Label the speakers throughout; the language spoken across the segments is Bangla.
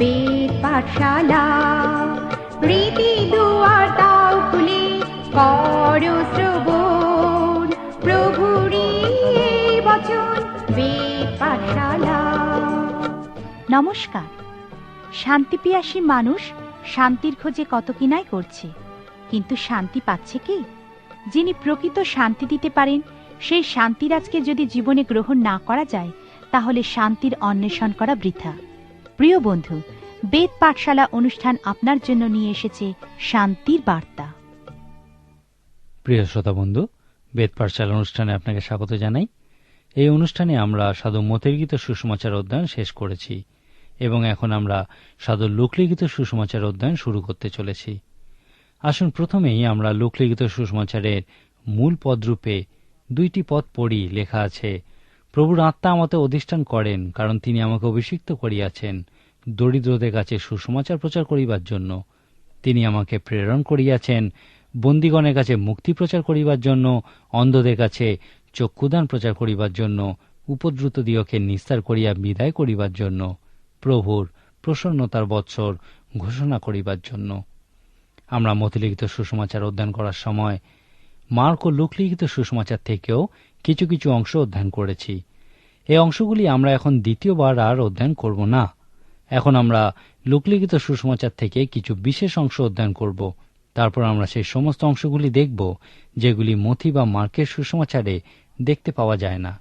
Speaker 1: বেদ পাঠশালা। রীতি দুয়ার দাও খুলে করো শ্রবণ। প্রভুরই এই বচন বেদ পাঠশালা।
Speaker 2: নমস্কার। শান্তিপিয়াসী মানুষ শান্তির খোঁজে কত কিনাই করছে, কিন্তু শান্তি পাচ্ছে কি? যিনি প্রকৃত শান্তি দিতে পারেন, সেই শান্তিরাজকে যদি জীবনে গ্রহণ না করা যায়, তাহলে শান্তির অন্বেষণ করা বৃথা। প্রিয় বন্ধু, বেদ পাঠশালা অনুষ্ঠান আপনার জন্য নিয়ে এসেছে শান্তির বার্তা।
Speaker 3: প্রিয় শ্রোতা বন্ধু, বেদ পাঠশালা অনুষ্ঠানে আপনাকে স্বাগত জানাই। এই অনুষ্ঠানে আমরা সাধু মতির্গিত সুষমাচার অধ্যয়ন শেষ করেছি এবং এখন আমরা সাধু লোকলিখিত সুষমাচার অধ্যয়ন শুরু করতে চলেছি। আসুন প্রথমেই আমরা লোকলিখিত সুষমাচারের মূল পদরূপে দুইটি পদ পড়ি, লেখা আছে, প্রভুর আত্মা আমাতে অধিষ্ঠান করেন, কারণ তিনি আমাকে অভিষিক্ত করিয়াছেন। দরিদ্রদের কাছে সুসমাচার প্রচার করিবার জন্য। তিনি আমাকে প্রেরণ করিয়াছেন, বন্দীগণের কাছে মুক্তি প্রচার করিবার জন্য, অন্ধদের কাছে চক্ষুদান প্রচার করিবার জন্য, উপদ্রুত দিয়কে নিস্তার করিয়া বিদায় করিবার জন্য, প্রভুর প্রসন্নতার বৎসর ঘোষণা করিবার জন্য। আমরা মতিলিখিত সুসমাচার অধ্যয়ন করার সময়, মার্ক ও লোকলিখিত সুসমাচার থেকেও কিছু কিছু অংশ অধ্যয়ন করেছি। এই অংশগুলি আমরা এখন দ্বিতীয়বার আর অধ্যয়ন করব না। এখন আমরা লোকলিখিত সুসমাচার থেকে কিছু বিশেষ অংশ অধ্যয়ন করব। তারপর আমরা সেই সমস্ত অংশগুলি দেখব, যেগুলি মথি বা মার্কের সুসমাচারে দেখতে পাওয়া যায় না।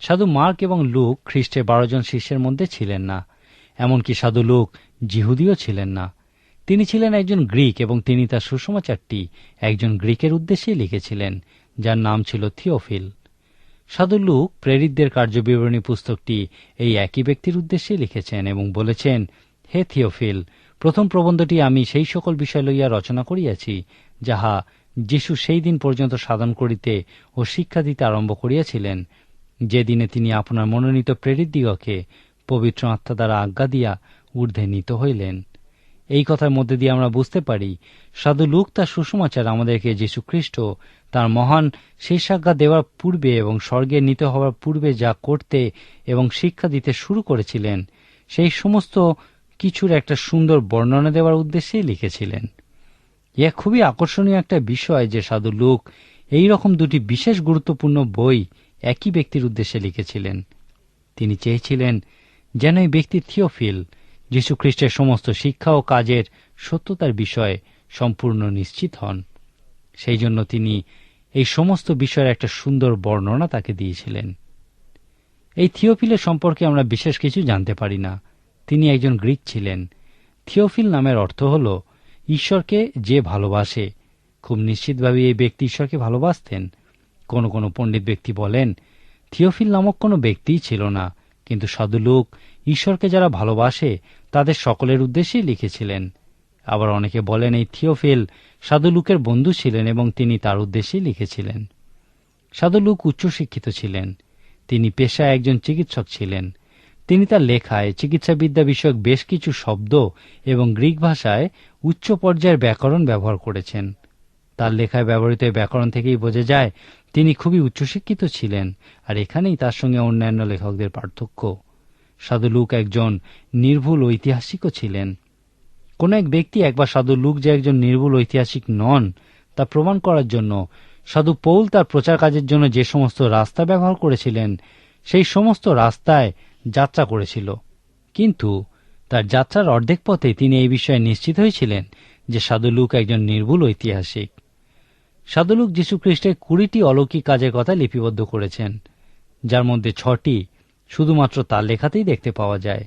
Speaker 3: সাধু মার্ক এবং লুক খ্রিস্টের বারো জন শিষ্যের মধ্যে ছিলেন না, এমনকি সাধু লুক জিহুদিও ছিলেন না। তিনি ছিলেন একজন গ্রিক এবং তিনি তার সুসমাচারটি একজন গ্রিকের উদ্দেশ্যে লিখেছিলেন, যার নাম ছিল থিওফিল। সাধু লুক প্রেরিতদের কার্যবিবরণী পুস্তকটি এই একই ব্যক্তির উদ্দেশ্যে লিখেছেন এবং বলেছেন, হে থিওফিল, প্রথম প্রবন্ধটি আমি সেই সকল বিষয় লইয়া রচনা করিয়াছি, যাহা যিশু সেই দিন পর্যন্ত সাধন করিতে ও শিক্ষা দিতে আরম্ভ করিয়াছিলেন। যেদিনে তিনি আপনার মনোনীত প্রেরিত দিগকে পবিত্র আত্মা দ্বারা আজ্ঞা দিয়া ঊর্ধ্বে নীত হইলেন। এই কথার মধ্যে দিয়ে আমরা বুঝতে পারি, সাধু লুক তার সুসমাচার আমাদেরকে যীশু খ্রিস্ট তার মহান শেষাজ্ঞা দেওয়ার পূর্বে এবং স্বর্গে নিতে হওয়ার পূর্বে যা করতে এবং শিক্ষা দিতে শুরু করেছিলেন, সেই সমস্ত কিছুর একটা সুন্দর বর্ণনা দেওয়ার উদ্দেশ্যেই লিখেছিলেন। ইয়া খুবই আকর্ষণীয় একটা বিষয় যে সাধু লোক এই রকম দুটি বিশেষ গুরুত্বপূর্ণ বই একই ব্যক্তির উদ্দেশ্যে লিখেছিলেন। তিনি চেয়েছিলেন যেন এই ব্যক্তি থিওফিল, যীশুখ্রিস্টের সমস্ত শিক্ষা ও কাজের সত্যতার বিষয়ে সম্পূর্ণ নিশ্চিত হন। সেই জন্য তিনি এই সমস্ত বিষয়ের একটা সুন্দর বর্ণনা তাকে দিয়েছিলেন। এই থিওফিলের সম্পর্কে আমরা বিশেষ কিছু জানতে পারি না। তিনি একজন গ্রিক ছিলেন। থিওফিল নামের অর্থ হল, ঈশ্বরকে যে ভালোবাসে। খুব নিশ্চিতভাবে এই ব্যক্তি ঈশ্বরকে ভালোবাসতেন। কোনো কোনো পণ্ডিত ব্যক্তি বলেন, থিওফিল নামক কোনো ব্যক্তিই ছিল না, কিন্তু সাধুলোক ঈশ্বরকে যারা ভালোবাসে, তাদের সকলের উদ্দেশ্যেই লিখেছিলেন। আবার অনেকে বলেন, এই থিওফিল সাধুলুকের বন্ধু ছিলেন এবং তিনি তার উদ্দেশ্যেই লিখেছিলেন। সাধুলুক উচ্চশিক্ষিত ছিলেন, তিনি পেশায় একজন চিকিৎসক ছিলেন। তিনি তার লেখায় চিকিৎসাবিদ্যা বিষয়ক বেশ কিছু শব্দ এবং গ্রিক ভাষায় উচ্চ পর্যায়ের ব্যাকরণ ব্যবহার করেছেন। তার লেখায় ব্যবহৃত ব্যাকরণ থেকেই বোঝা যায়, তিনি খুবই উচ্চশিক্ষিত ছিলেন আর এখানেই তার সঙ্গে অন্যান্য লেখকদের পার্থক্য। সাধু লুক একজন নির্ভুল ঐতিহাসিকও ছিলেন। কোন এক ব্যক্তি একবার সাধু লুক যে একজন নির্ভুল ঐতিহাসিক নন, তা প্রমাণ করার জন্য সাধু পৌল তার প্রচার কাজের জন্য যে সমস্ত রাস্তা ব্যবহার করেছিলেন, সেই সমস্ত রাস্তায় যাত্রা করেছিল। কিন্তু তার যাত্রার অর্ধেক পথে তিনি এই বিষয়ে নিশ্চিত হয়েছিলেন যে সাধু লুক একজন নির্ভুল ঐতিহাসিক। সাধুলুক যীশুখ্রিস্টের কুড়িটি অলৌকিক কাজের কথা লিপিবদ্ধ করেছেন, যার মধ্যে ছটি শুধুমাত্র তার লেখাতেই দেখতে পাওয়া যায়।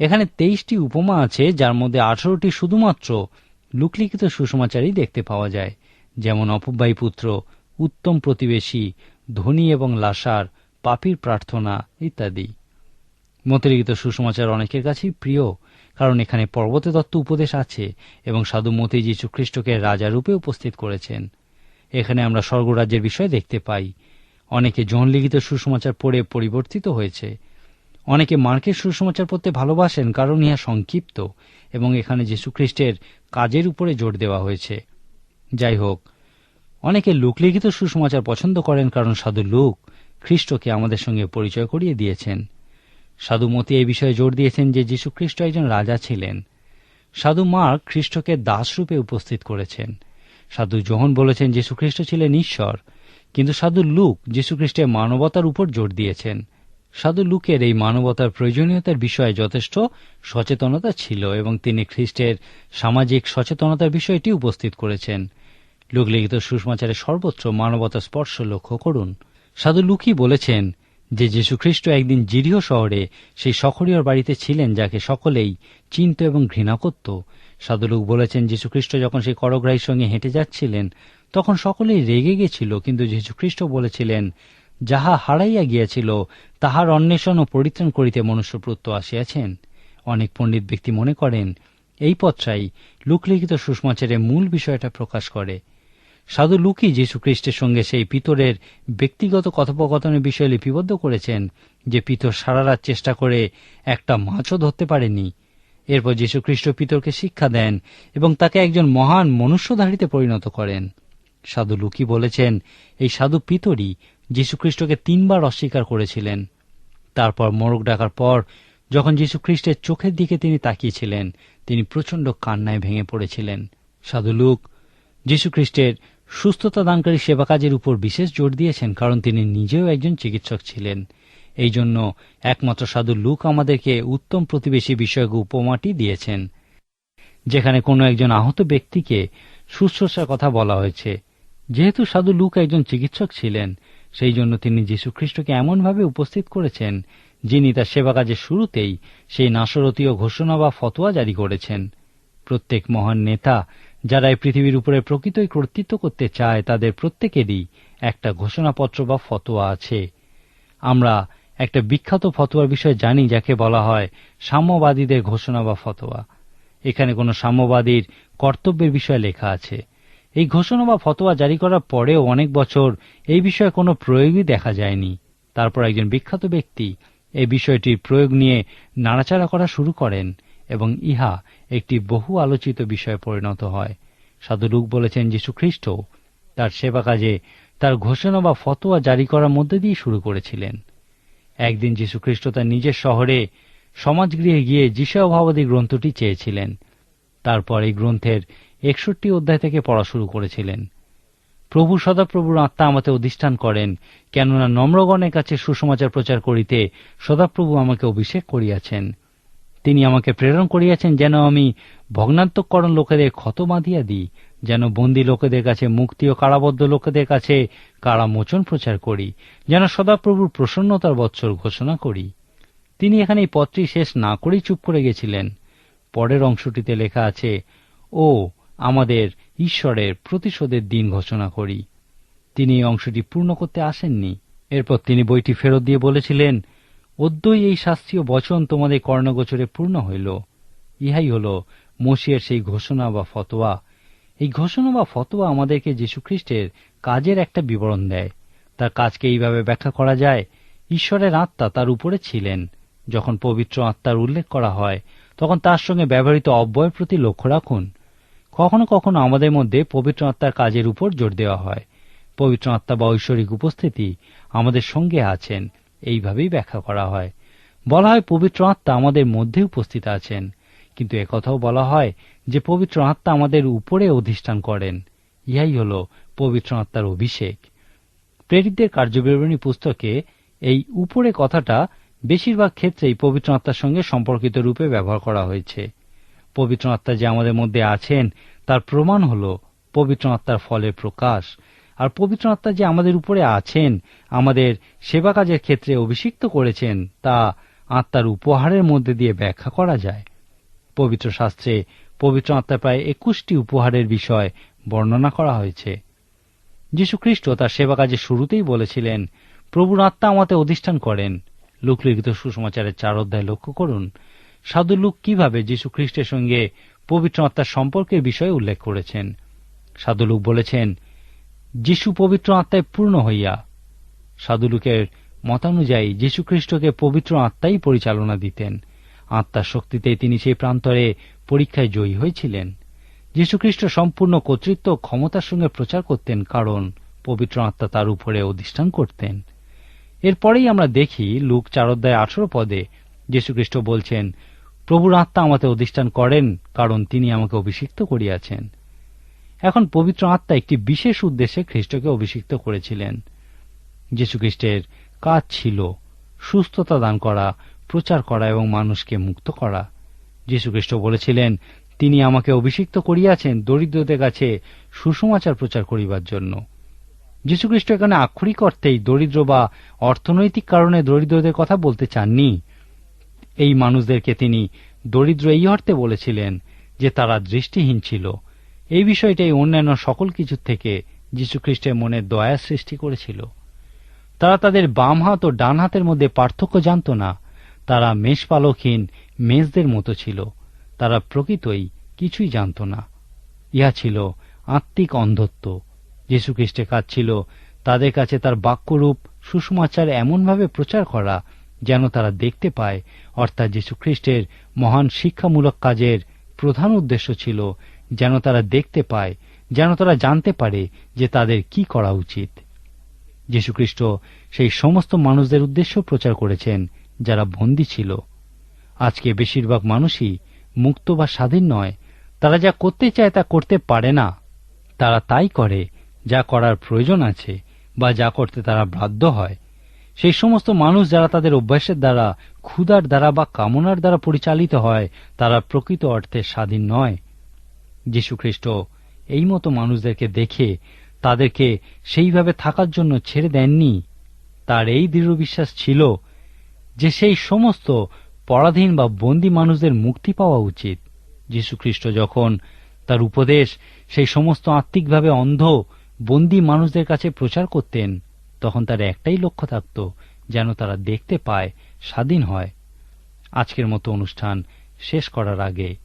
Speaker 3: এখানে তেইশটি উপমা আছে, যার মধ্যে আঠারোটি শুধুমাত্র লুকলিখিত সুষমাচারই দেখতে পাওয়া যায়। যেমন অপব্যায়ী পুত্র, উত্তম প্রতিবেশী, ধনী এবং লাসার পাপির প্রার্থনা ইত্যাদি। মতিলিখিত সুষমাচার অনেকের কাছেই প্রিয়, কারণ এখানে পর্বতে দত্ত উপদেশ আছে এবং সাধু মতি যীশু খ্রিস্টকে রাজারূপে উপস্থিত করেছেন। এখানে আমরা স্বর্গরাজ্যের বিষয় দেখতে পাই। অনেকে লিখিত সুষমাচার পড়ে পরিবর্তিত হয়েছে। অনেকে মার্কের সুসমাচার পড়তে ভালোবাসেন কারণ ইহা সংক্ষিপ্ত এবং এখানে যীশুখ্রিস্টের কাজের উপরে জোর দেওয়া হয়েছে। যাই হোক, অনেকে লোকলিখিত সুসমাচার পছন্দ করেন কারণ সাধু লোক খ্রিস্টকে আমাদের সঙ্গে পরিচয় করিয়ে দিয়েছেন। সাধু মতি এই বিষয়ে জোর দিয়েছেন যে যীশুখ্রিস্ট একজন রাজা ছিলেন। সাধু মার্ক খ্রিস্টকে দাসরূপে উপস্থিত করেছেন। সাধু জোহন বলেছেন যীশুখ্রিস্ট ছিলেন ঈশ্বর, কিন্তু সাধু লুক যীশুখ্রিস্টের মানবতার উপর জোর দিয়েছেন। সাধু লুকের এই মানবতার প্রয়োজনীয়তার বিষয়ে যথেষ্ট সচেতনতা ছিল এবং তিনি খ্রিস্টের সামাজিক সচেতনতার বিষয়টি উপস্থিত করেছেন। লোকলিখিত সুষমাচারের সর্বত্র মানবতা স্পর্শ লক্ষ্য করুন। সাধু লুকি বলেছেন যে যীশুখ্রিস্ট একদিন জিরিহ শহরে সেই সখরীয়র বাড়িতে ছিলেন যাকে সকলেই চিনত এবং ঘৃণা করত। সাধুলুক বলেছেন যীশুখ্রিস্ট যখন সেই করগ্রাহীর সঙ্গে হেঁটে যাচ্ছিলেন, তখন সকলেই রেগে গেছিল, কিন্তু যীশুখ্রিস্ট বলেছিলেন যাহা হারাইয়া গিয়াছিল, তাহার অন্বেষণ ও পরিত্রাণ করিতে মনুষ্যপ্রত্য আসিয়াছেন। অনেক পণ্ডিত ব্যক্তি মনে করেন, এই পত্রাই লুকলিখিত সুষমাচারের মূল বিষয়টা প্রকাশ করে। সাধু লুকি যীশুখ্রিস্টের সঙ্গে সেই পিতরের ব্যক্তিগত কথোপকথনের বিষয়ে লিপিবদ্ধ করেছেন, যে পিতর সারা রাত চেষ্টা করে একটা মাছও ধরতে পারেনি। এরপর যীশুখ্রিস্ট পিতরকে শিক্ষা দেন এবং তাকে একজন মহান মনুষ্যধারীতে পরিণত করেন। সাধু লুকি বলেছেন, এই সাধু পিতরই যীশুখ্রিস্টকে তিনবার অস্বীকার করেছিলেন। তারপর মোরগ ডাকার পর যখন যীশুখ্রিস্টের চোখের দিকে তিনি তাকিয়েছিলেন, তিনি প্রচণ্ড কান্নায় ভেঙে পড়েছিলেন। সাধু লুক, যীশুখ্রিস্টের সুস্থতা দানকারী সেবা কাজের উপর বিশেষ জোর দিয়েছেন কারণ তিনি নিজেও একজন চিকিৎসক ছিলেন। এই জন্য একমাত্র সাধু লুক আমাদেরকে উত্তম প্রতিবেশী বিষয়ক উপমাটি দিয়েছেন, যেখানে কোনো একজন আহত ব্যক্তিকে শুশ্রূষার কথা বলা হয়েছে। যেহেতু সাধু লুক একজন চিকিৎসক ছিলেন সেই জন্য তিনি যীশুখ্রিস্টকে এমনভাবে উপস্থিত করেছেন, যিনি তার সেবা কাজের শুরুতেই সেই নাসরতীয় ঘোষণা বা ফতোয়া জারি করেছেন। প্রত্যেক মহান নেতা যারা এই পৃথিবীর উপরে প্রকৃতই কর্তৃত্ব করতে চায়, তাদের প্রত্যেকেরই একটা ঘোষণাপত্র বা ফতোয়া আছে। আমরা একটা বিখ্যাত ফতোয়ার বিষয়ে জানি, যাকে বলা হয় সাম্যবাদীদের ঘোষণা বা ফতোয়া। এখানে কোনো সাম্যবাদীর কর্তব্যের বিষয়ে লেখা আছে। এই ঘোষণা বা ফতোয়া জারি করার পরেও অনেক বছর এই বিষয়ে কোনো প্রয়োগই দেখা যায়নি। তারপর একজন বিখ্যাত ব্যক্তি এই বিষয়টির প্রয়োগ নিয়ে নাড়াচাড়া করা শুরু করেন এবং ইহা একটি বহু আলোচিত বিষয়ে পরিণত হয়। সাধু লুক বলেছেন যীশু খ্রিস্ট তার সেবা কাজে তার ঘোষণা বা ফতোয়া জারি করার মধ্যে দিয়ে শুরু করেছিলেন। একদিন যীশু খ্রিস্ট তার নিজের শহরে সমাজগৃহে গিয়ে যিশাভাবাদী গ্রন্থটি চেয়েছিলেন। তারপর এই গ্রন্থের একষট্টি অধ্যায় থেকে পড়া শুরু করেছিলেন। প্রভু সদাপ্রভুর আত্মা আমাকে অধিষ্ঠান করেন, কেননা নম্রগণের কাছে সুসমাচার প্রচার করিতে সদাপ্রভু আমাকে অভিষেক করিয়াছেন। তিনি আমাকে প্রেরণ করিয়াছেন যেন আমি ভগ্নান্তকরণ লোকেদের ক্ষত বাঁধিয়া দিই, যেন বন্দী লোকেদের কাছে মুক্তি ও কারাবদ্ধ লোকেদের কাছে কারামোচন প্রচার করি, যেন সদাপ্রভুর প্রসন্নতার বৎসর ঘোষণা করি। তিনি এখানে এই পত্রটি শেষ না করেই চুপ করে গেছিলেন। পরের অংশটিতে লেখা আছে, ও আমাদের ঈশ্বরের প্রতিশোধের দিন ঘোষণা করি। তিনি এই অংশটি পূর্ণ করতে আসেননি। এরপর তিনি বইটি ফেরত দিয়ে বলেছিলেন অদ্যই এই শাস্ত্রীয় বচন তোমাদের কর্ণগোচরে পূর্ণ হইল। ইহাই হল মসিয়ের সেই ঘোষণা বা ফতোয়া। এই ঘোষণা বা ফতোয়া আমাদেরকে যীশুখ্রিস্টের কাজের একটা বিবরণ দেয়। তার কাজকে এইভাবে ব্যাখ্যা করা যায়, ঈশ্বরের আত্মা তার উপরে ছিলেন। যখন পবিত্র আত্মার উল্লেখ করা হয়, তখন তার সঙ্গে ব্যবহৃত অব্যয়ের প্রতি লক্ষ্য রাখুন। কখনো কখনো আমাদের মধ্যে পবিত্র আত্মার কাজের উপর জোর দেওয়া হয়। পবিত্র আত্মা বা ঐশ্বরিক উপস্থিতি আমাদের সঙ্গে আছেন, এইভাবেই ব্যাখ্যা করা হয়। বলা হয় পবিত্র আত্মা আমাদের মধ্যে উপস্থিত আছেন, কিন্তু একথাও বলা হয় যে পবিত্র আত্মা আমাদের উপরে অধিষ্ঠান করেন। ইহাই হল পবিত্র আত্মার অভিষেক। প্রেরিতদের কার্যবিবরণী পুস্তকে এই উপরে কথাটা বেশিরভাগ ক্ষেত্রেই পবিত্র আত্মার সঙ্গে সম্পর্কিত রূপে ব্যবহার করা হয়েছে। পবিত্র আত্মা যে আমাদের মধ্যে আছেন, তার প্রমাণ হল পবিত্র আত্মার ফলের প্রকাশ। আর পবিত্র আত্মা যে আমাদের উপরে আছেন, আমাদের সেবা কাজের ক্ষেত্রে অভিষিক্ত করেছেন, তা আত্মার উপহারের মধ্যে দিয়ে ব্যাখ্যা করা যায়। পবিত্র শাস্ত্রে পবিত্র আত্মার প্রায় একুশটি উপহারের বিষয় বর্ণনা করা হয়েছে। যীশুখ্রিস্ট তার সেবা কাজের শুরুতেই বলেছিলেন, প্রভুর আত্মা আমাতে অধিষ্ঠান করেন। লোকলিখিত সুসমাচারের চার অধ্যায় লক্ষ্য করুন। সাধু লোক কীভাবে যীশু খ্রিস্টের সঙ্গে পবিত্র আত্মার সম্পর্কের বিষয়ে উল্লেখ করেছেন? সাধুলুক বলেছেন, যিশু পবিত্র আত্মায় পূর্ণ হইয়া সাধুলুকের মতানুযায়ী যীশু খ্রিস্টকে পবিত্র আত্মাই পরিচালনা দিতেন। আত্মার শক্তিতে তিনি সেই প্রান্তরে পরীক্ষায় জয়ী হয়েছিলেন। যীশুখ্রিস্ট সম্পূর্ণ কর্তৃত্ব ক্ষমতার সঙ্গে প্রচার করতেন, কারণ পবিত্র আত্মা তার উপরে অধিষ্ঠান করতেন। এরপরেই আমরা দেখি লুক চার অধ্যায় আঠেরো পদে যীশুখ্রিস্ট বলছেন, প্রভুর আত্মা আমাকে অধিষ্ঠান করেন, কারণ তিনি আমাকে অভিষিক্ত করিয়াছেন। এখন পবিত্র আত্মা একটি বিশেষ উদ্দেশ্যে খ্রিস্টকে অভিষিক্ত করেছিলেন। যীশুখ্রিস্টের কাজ ছিল সুস্থতা দান করা, প্রচার করা এবং মানুষকে মুক্ত করা। যীশুখ্রিস্ট বলেছিলেন, তিনি আমাকে অভিষিক্ত করিয়াছেন দরিদ্রদের কাছে সুসমাচার প্রচার করিবার জন্য। যীশুখ্রিস্ট এখানে আক্ষরিক অর্থেই দরিদ্র বা অর্থনৈতিক কারণে দরিদ্রদের কথা বলতে চাননি। এই মানুষদেরকে তিনি দরিদ্র এই অর্থে বলেছিলেন যে তারা দৃষ্টিহীন ছিল। এই বিষয়টাই অন্যান্য সকল কিছুর থেকে যীশুখ্রিস্টের মনে দয়া সৃষ্টি করেছিল। তারা তাদের বাম হাত ও ডান হাতের মধ্যে পার্থক্য জানত না। তারা মেষপালকহীন, মেষদের মতো ছিল। তারা প্রকৃতই কিছুই জানত না। ইহা ছিল আত্মিক অন্ধত্ব। যীশুখ্রিস্টের কাজ ছিল তাদের কাছে তার বাক্যরূপ সুষমাচার এমনভাবে প্রচার করা যেন তারা দেখতে পায়, অর্থাৎ যীশুখ্রিস্টের মহান শিক্ষামূলক কাজের প্রধান উদ্দেশ্য ছিল যেন তারা দেখতে পায়, যেন তারা জানতে পারে যে তাদের কি করা উচিত। যীশুখ্রিস্ট সেই সমস্ত মানুষদের উদ্দেশ্য প্রচার করেছেন যারা বন্দী ছিল। আজকে বেশিরভাগ মানুষই মুক্ত বা স্বাধীন নয়, তারা যা করতে চায় তা করতে পারে না। তারা তাই করে, যা করার প্রয়োজন আছে বা যা করতে তারা বাধ্য হয়। সেই সমস্ত মানুষ যারা তাদের অভ্যাসের দ্বারা, ক্ষুধার দ্বারা বা কামনার দ্বারা পরিচালিত হয়, তারা প্রকৃত অর্থে স্বাধীন নয়। যীশুখ্রিস্ট এই মতো মানুষদেরকে দেখে তাদেরকে সেইভাবে থাকার জন্য ছেড়ে দেননি। তার এই দৃঢ় বিশ্বাস ছিল যে সেই সমস্ত পরাধীন বা বন্দী মানুষদের মুক্তি পাওয়া উচিত। যীশুখ্রিস্ট যখন তার উপদেশ সেই সমস্ত আত্মিকভাবে অন্ধ, বন্দী মানুষদের কাছে প্রচার করতেন তখন তার একটাই লক্ষ্য থাকত, যেন তারা দেখতে পায় স্বাধীন হয়। আজকের মতো অনুষ্ঠান শেষ করার আগে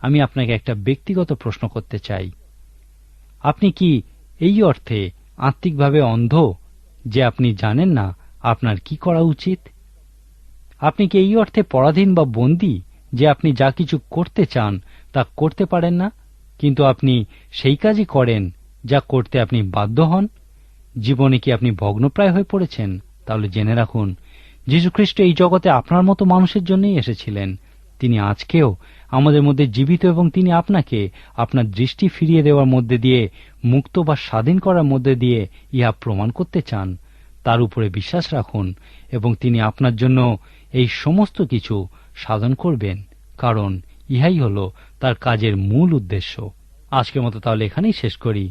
Speaker 3: আমি আপনাকে একটা ব্যক্তিগত প্রশ্ন করতে চাই। আপনি কি এই অর্থে আত্মিকভাবে অন্ধ, যে আপনি জানেন না আপনার কি করা উচিত? আপনি কি এই অর্থে পরাধীন বা বন্দী, যে আপনি যা কিছু করতে চান তা করতে পারেন না? কিন্তু আপনি সেই কাজই করেন যা করতে আপনি বাধ্য হন? জীবনে কি আপনি ভগ্নপ্রায় হয়ে পড়েছেন? তাহলে জেনে রাখুন, যীশুখ্রিস্ট এই জগতে আপনার মতো মানুষের জন্যই এসেছিলেন। তিনি আজকেও আমাদের মধ্যে জীবিত এবং তিনি আপনাকে আপনার দৃষ্টি ফিরিয়ে দেওয়ার মধ্যে দিয়ে, মুক্ত বা স্বাধীন করার মধ্যে দিয়ে ইহা প্রমাণ করতে চান। তার উপরে বিশ্বাস রাখুন এবং তিনি আপনার জন্য এই সমস্ত কিছু সাধন করবেন, কারণ ইহাই হল তার কাজের মূল উদ্দেশ্য। আজকের মতো তাহলে এখানেই শেষ করি।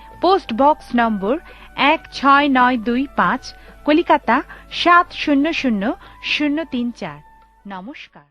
Speaker 2: পোস্ট বক্স নম্বর এক ছয় নয় দুই পাঁচ, কলিকাতা সাত শূন্য শূন্য শূন্য তিন চার। নমস্কার।